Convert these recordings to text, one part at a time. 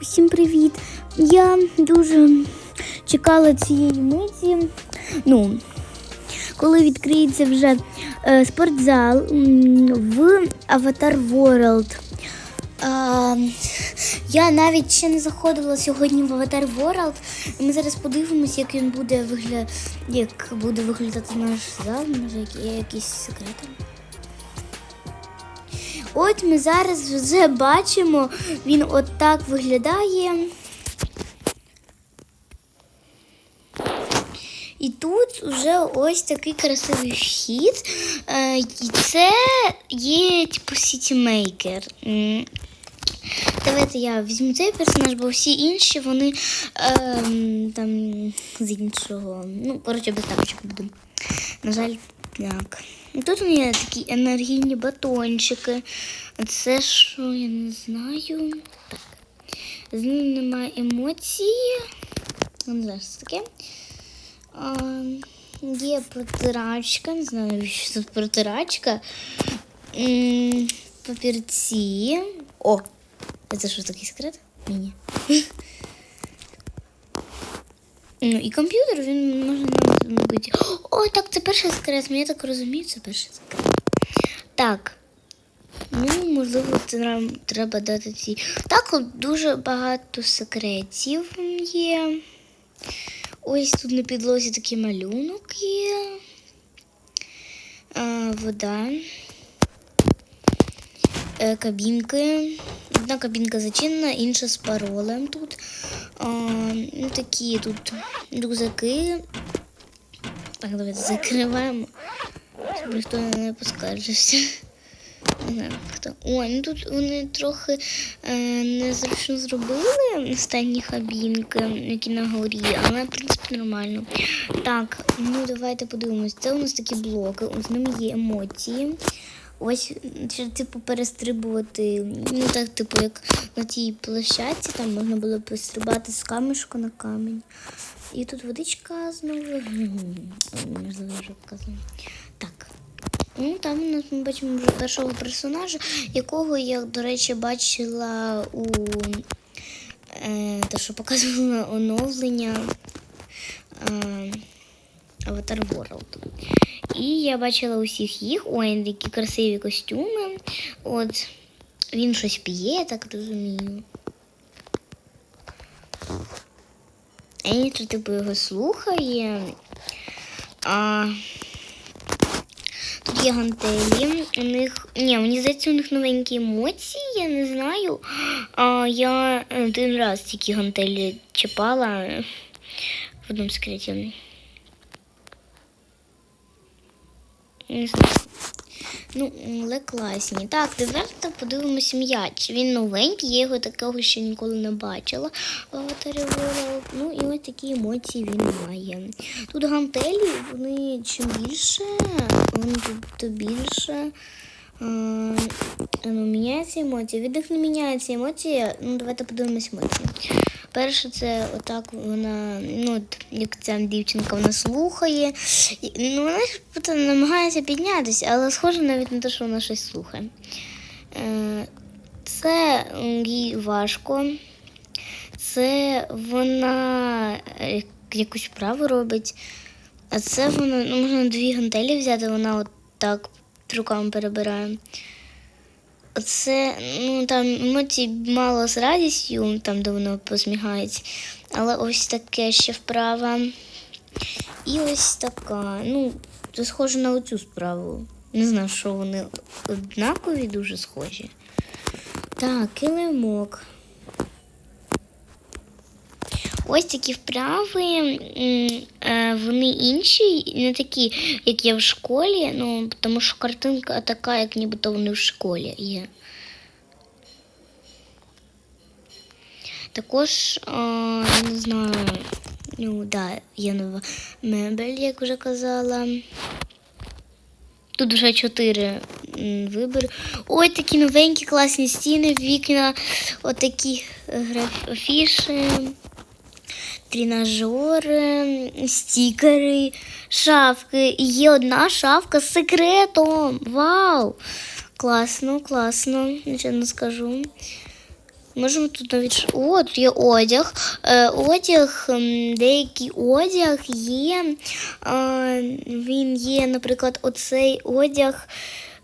Всім привіт! Я дуже чекала цієї миті. Ну, коли відкриється вже е, спортзал в Avatar World. А, я навіть ще не заходила сьогодні в Avatar World. Ми зараз подивимося, як він буде виглядати, як буде виглядати наш зал, може є якісь секрети. От ми зараз вже бачимо, він отак виглядає. І тут вже ось такий красивий вхід. Е, і це є типу сітімейкер. Давайте я візьму цей персонаж, бо всі інші вони ем, там з іншого. Ну, коротше, без тапочок буду. На жаль, так. Тут у мене такі енергійні батончики. Це що, я не знаю. Так. З ним немає емоцій. Я Не знаю, що таке. А, є протирачка, не знаю, що це протирачка. Папірці. О! Це що такий секрет? Ні. Ну і комп'ютер він може нам набити. О, так, це перший секрет. Я так розумію, це перший секрет. Так. Ну, можливо, це нам треба дати ці. Так, от дуже багато секретів є. Ось тут на підлозі такий малюнок є. А, вода. Е, кабінки. Одна кабінка зачинена, інша з паролем тут. А, ну, такі тут рюкзаки. Так, давайте закриваємо, щоб ніхто не поскаржився. Не знаю, хто. Ой, ну тут вони трохи е, незручно зробили останні кабінки, які на горі, але в принципі нормально. Так, ну давайте подивимось. Це у нас такі блоки, з ними є емоції. Ось чи типу перестрибувати. Ну так, типу, як на тій площадці, там можна було перестрибати з камешку на камінь. І тут водичка знову. Можливо, вже показано. Так. Ну, там у нас ми бачимо вже першого персонажа, якого я, до речі, бачила у е, те, що показувала оновлення е, Avatar World. І я бачила усіх їх. Ой, які красиві костюми. От він щось п'є, я так розумію. Енітр, типу, його слухає. А... Тут є гантелі. У них. Ні, мені здається, у них новенькі емоції, я не знаю. А, я один раз тільки гантелі чіпала в одному секреті. Ну, але класні. Так, давайте подивимось м'яч. Він новенький, я його такого ще ніколи не бачила. Ну і ось такі емоції він має. Тут гантелі, вони чим більше, вони то більше. Ну, міняється емоції. Від них не міняється емоції. Ну, давайте подивимось емоції. Перше, це отак вона, ну, як ця дівчинка вона слухає. Ну, вона ж намагається піднятися, але схоже навіть на те, що вона щось слухає. Е, Це їй важко. Це вона е, якусь вправу робить. А це вона, ну, можна дві гантелі взяти, вона от так руками перебирає. Це, ну там емоцій мало з радістю, там де воно посміхається. Але ось таке ще вправа. І ось така. Ну, це схоже на оцю справу. Не знаю, що вони однакові, дуже схожі. Так, килимок. Ось такі вправи, е, вони інші, не такі, як є в школі, ну, тому що картинка така, як нібито вони в школі є. Також, е, не знаю, ну, да, є нова мебель, як вже казала. Тут вже чотири вибори. Ой, такі новенькі класні стіни, вікна, отакі е, граф- афіші тренажери, стікери, шафки. І є одна шафка з секретом. Вау! Класно, класно, нічого не скажу. можемо тут навіть. О, тут є одяг. Е, одяг, деякий одяг є. Е, він є, наприклад, оцей одяг.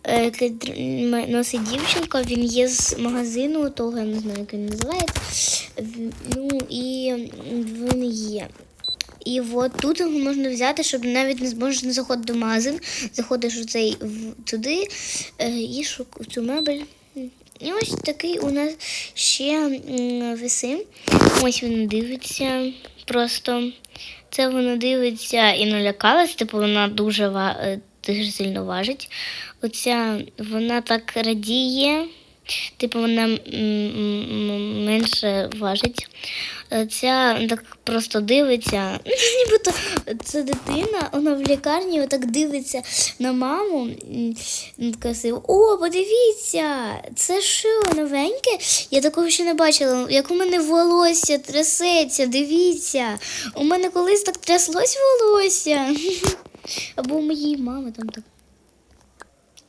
Е, носить дівчинка, він є з магазину, того я не знаю, як він називається. Ну і він є. І от тут його можна взяти, щоб навіть не зможеш не заходити в магазин, заходиш у цей туди е, і шук в цю мебель. І ось такий у нас ще м, висим. Ось він дивиться. Просто це вона дивиться і налякалась, типу вона дуже, е, дуже сильно важить. Оця вона так радіє. Типу вона менше важить. Ця так просто дивиться. Нібито це дитина, вона в лікарні отак дивиться на маму. м. О, подивіться! Це що, новеньке? Я такого ще не бачила. Як у мене волосся трясеться, дивіться. У мене колись так тряслось волосся. Або у моєї мами там так.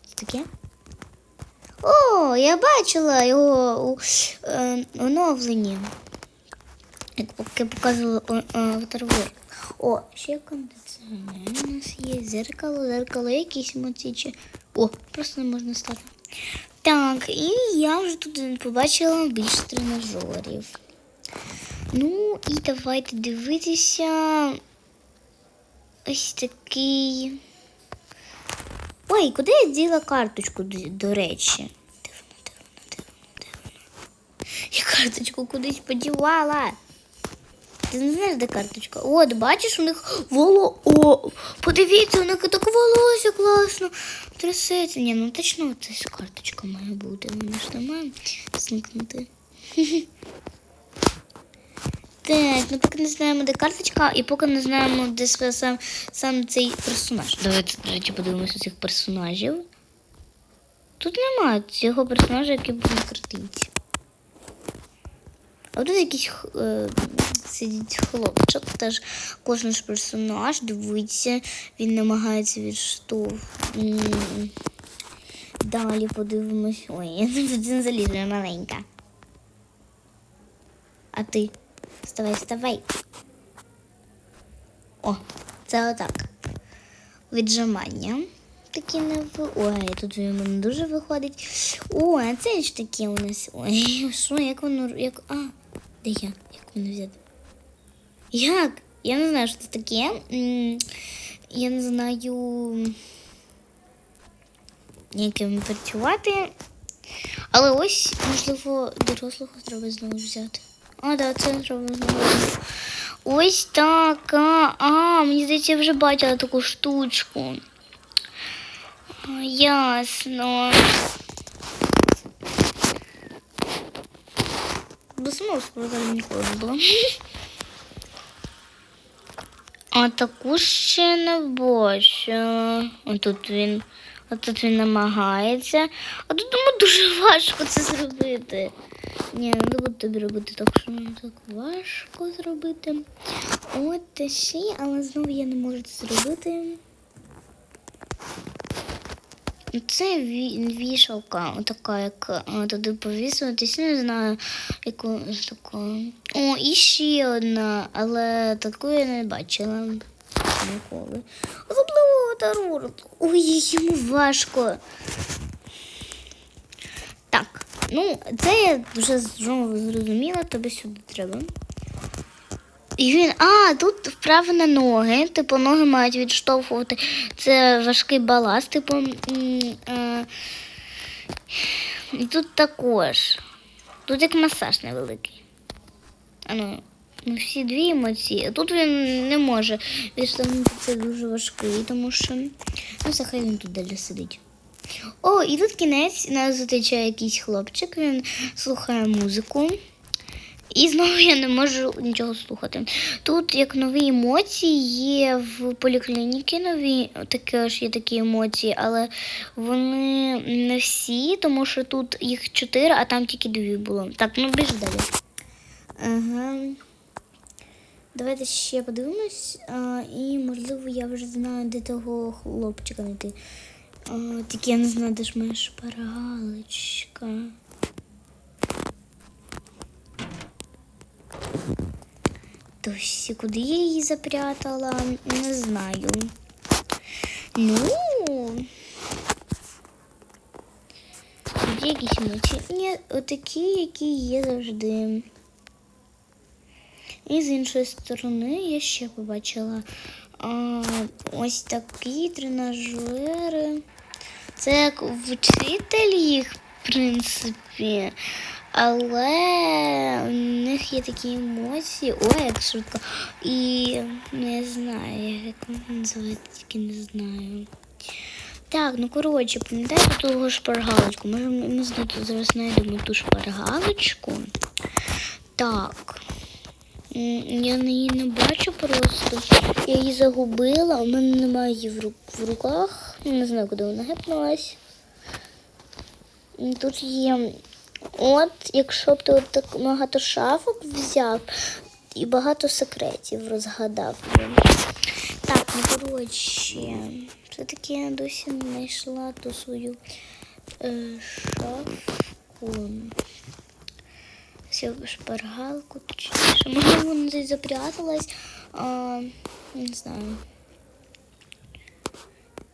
Це таке? О, я бачила його у е, оновленні. Як поки показувала о, о, О, ще кондиціонер у нас є. Зеркало, зеркало якісь мотичі. О, просто не можна стати. Так, і я вже тут побачила більше тренажерів. Ну, і давайте дивитися. Ось такий. Ой, куди я діла карточку, до, речі? Де вона, де вона? Я карточку кудись подівала. Ти не знаєш, де карточка? От, бачиш, у них воло. О, подивіться, у них так волосся класно. Трясеться. Ні, ну точно це карточка має бути. Ми ж не маємо зникнути. Так, ну поки не знаємо, де карточка, і поки не знаємо, де сам, сам, цей персонаж. Давайте, речі, подивимося цих персонажів. Тут немає цього персонажа, який був на картинці. А тут якийсь е, сидить хлопчик, теж кожен ж персонаж дивиться, він намагається відштовх. М, Далі подивимось. Ой, я не залізу, я маленька. А ти? Вставай, вставай. О, це отак. Віджимання. Такі не в... Ой, тут йому не дуже виходить. О, а це ж таке у нас. Ой, що, як воно. Як... А, де я? Як воно взяти? Як? Я не знаю, що це таке. Я не знаю, яким працювати. Але ось, можливо, дорослого треба знову взяти. А, да, це знову. Ось так. А, а мені здається, я вже бачила таку штучку. Ясно. До самого ніколи не було. А таку ще не бачу. Отут він. А тут він намагається. А тут йому дуже важко це зробити. Ні, не буду тобі робити так, що не так важко зробити. От ще, але знову я не можу це зробити. Це ві- вішалка, така, як туди повісуватись, не знаю, яку таку. О, і ще одна, але таку я не бачила ніколи. Особливо терор. Ой, йому важко. Ну, це я вже зрозуміла, тобі сюди треба. І він, а, тут вправо на ноги, типу, ноги мають відштовхувати. Це важкий баласт, типу. е, І тут також. Тут як масаж невеликий. А ну, всі дві емоції. Тут він не може відштовхнути це дуже важкий, тому що. Ну, хай він тут далі сидить. О, і тут кінець нас зустрічає якийсь хлопчик, він слухає музику. І знову я не можу нічого слухати. Тут як нові емоції є в поліклініці нові, також є такі емоції, але вони не всі, тому що тут їх чотири, а там тільки дві було. Так, ну біж далі. Ага. Давайте ще подивимось. А, і можливо я вже знаю, де того хлопчика знайти. О, так я не знаю, де ж моя шпаргалочка. Досі, куди я її запрятала, не знаю. Ну Тут якісь мечі. Ні, отакі, які є завжди. І з іншої сторони я ще побачила ось такі тренажери. Це як вчитель їх, в принципі. Але у них є такі емоції. Ой, як швидко. І не знаю, як називається, тільки не знаю. Так, ну коротше, пам'ятаєте того шпаргалочку? Може, ми зараз знайдемо ту шпаргалочку. Так. Я її не бачу просто. Я її загубила, у мене немає її в, ру- в руках. Не знаю, куди вона гепнулась. Тут є. От, якщо б ти от так багато шафок взяв і багато секретів розгадав. Так, ну коротше, все-таки я досі знайшла ту свою е, шафку. Всю шпаргалку, точніше. Можливо, вона десь запряталась. А, не знаю.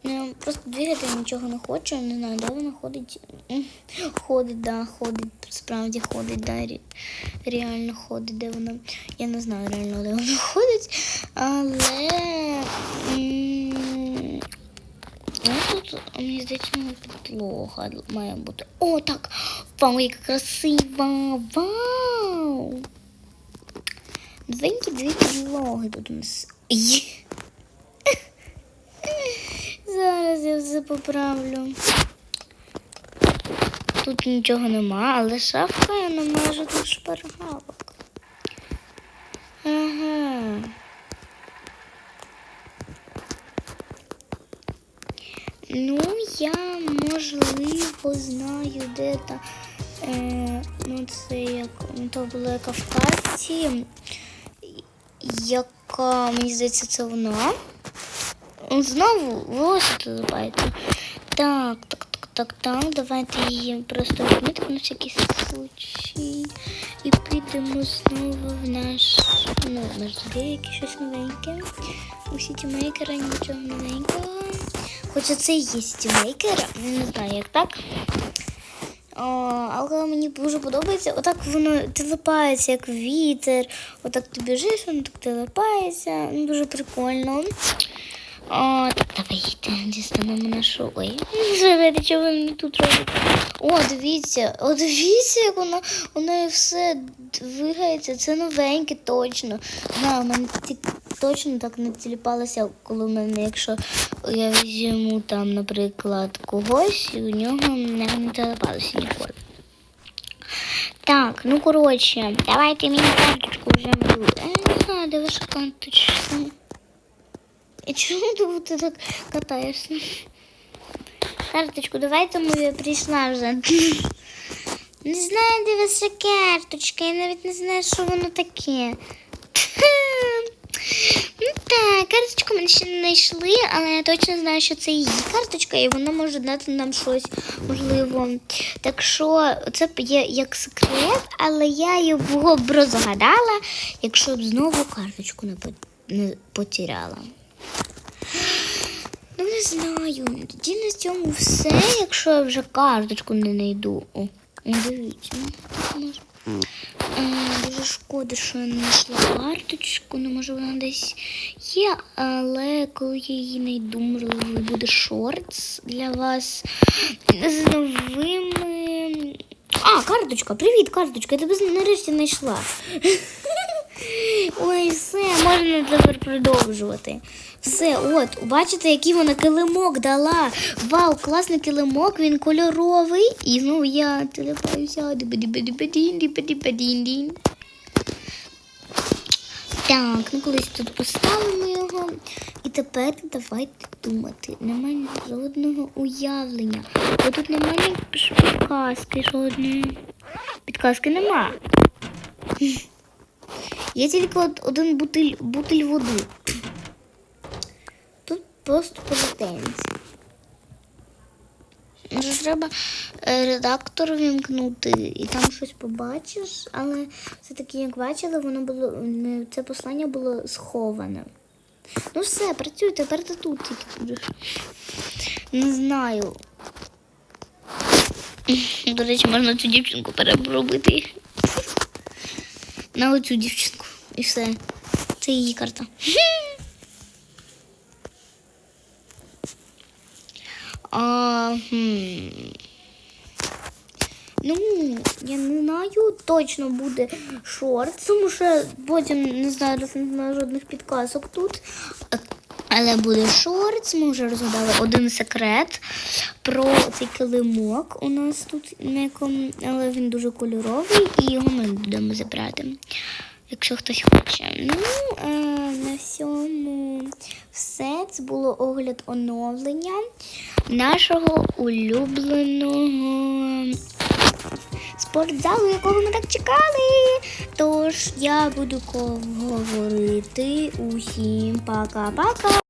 Ну, просто двигати нічого не хочу, не знаю, де вона ходить. Ходить, да, ходить, справді ходить, да, ре- реально ходить, де вона. Я не знаю реально, де вона ходить, але. Тут, мені здається, підлога має бути. О, так! Вау, яка красива! Вау! Новенькі дві підлоги тут у нас. Зараз я все поправлю. Тут нічого нема, але шафка я не маю тут шпаргалок. Ага. Ну, я можливо знаю, де та. Е, ну, це як ну, то була яка в карті, яка, мені здається, це вона. Знову волосся залипається. Так, так, так, так, так. Давайте її просто відмітимо на всякий случай. І підемо знову в наш. Ну, наш якесь щось новеньке. У сітімейкера нічого новенького. Хоча це і є сітімейкер, не знаю, як так. О, але мені дуже подобається. Отак воно телепається, як вітер. Отак ти біжиш, воно так телепається. Ну, Дуже прикольно. О, так, давайте дістанемо нашу. Ой, забити, що мені тут робите. О, дивіться, о, дивіться, як вона, вона і все двигається. Це новеньке точно. Да, у мене ті- точно так не тіліпалося, коли мене, якщо я візьму там, наприклад, когось, і у нього не, не ніколи. Так, ну коротше, давайте мені карточку вже малюю. Я не знаю, де ваша карточка. І чому ти так катаєшся? Карточку, давайте мою прийшла вже. Не знаю, де ваша карточка, я навіть не знаю, що воно таке. Ну так, карточку ми ще не знайшли, але я точно знаю, що це її карточка, і вона може дати нам щось можливо. Так що це є як секрет, але я його б розгадала, якщо б знову карточку не, по- не потеряла. Ну, не знаю. Тоді на цьому все, якщо я вже карточку не знайду. О, дивіться. ну, може. Е, Дуже шкода, що я не знайшла карточку. Ну, може вона десь є, але коли я її знайду, можливо, буде шортс для вас з новими. А, карточка, привіт, карточка, я тебе нарешті знайшла. Ой, все, можна тепер продовжувати. Все, от, бачите, який вона килимок дала. Вау, класний килимок, він кольоровий. І знову я телепаюся. Так, ну колись тут поставимо його. І тепер давайте думати. Немає жодного уявлення. Бо тут немає підказки жодної. Підказки нема. Є тільки от один бутиль, бутиль води. Тут просто полотенце. Може, треба е, редактор вімкнути і там щось побачиш, але все-таки, як бачили, воно було це послання було сховане. Ну все, працюй, тепер ти тут тільки будеш. Не знаю. До речі, можна цю дівчинку переробити. На оцю дівчинку. І все. Це її карта. А. Ну, я не знаю, точно буде шорт, тому що потім не знаю, не знаю жодних підказок тут. Але буде шорт, ми вже розгадали один секрет про цей килимок у нас тут неком, але він дуже кольоровий і його ми будемо забрати. Якщо хтось хоче. Ну, е, на всьому все. Це було огляд оновлення нашого улюбленого спортзалу, якого ми так чекали. Тож я буду говорити усім пока-пока.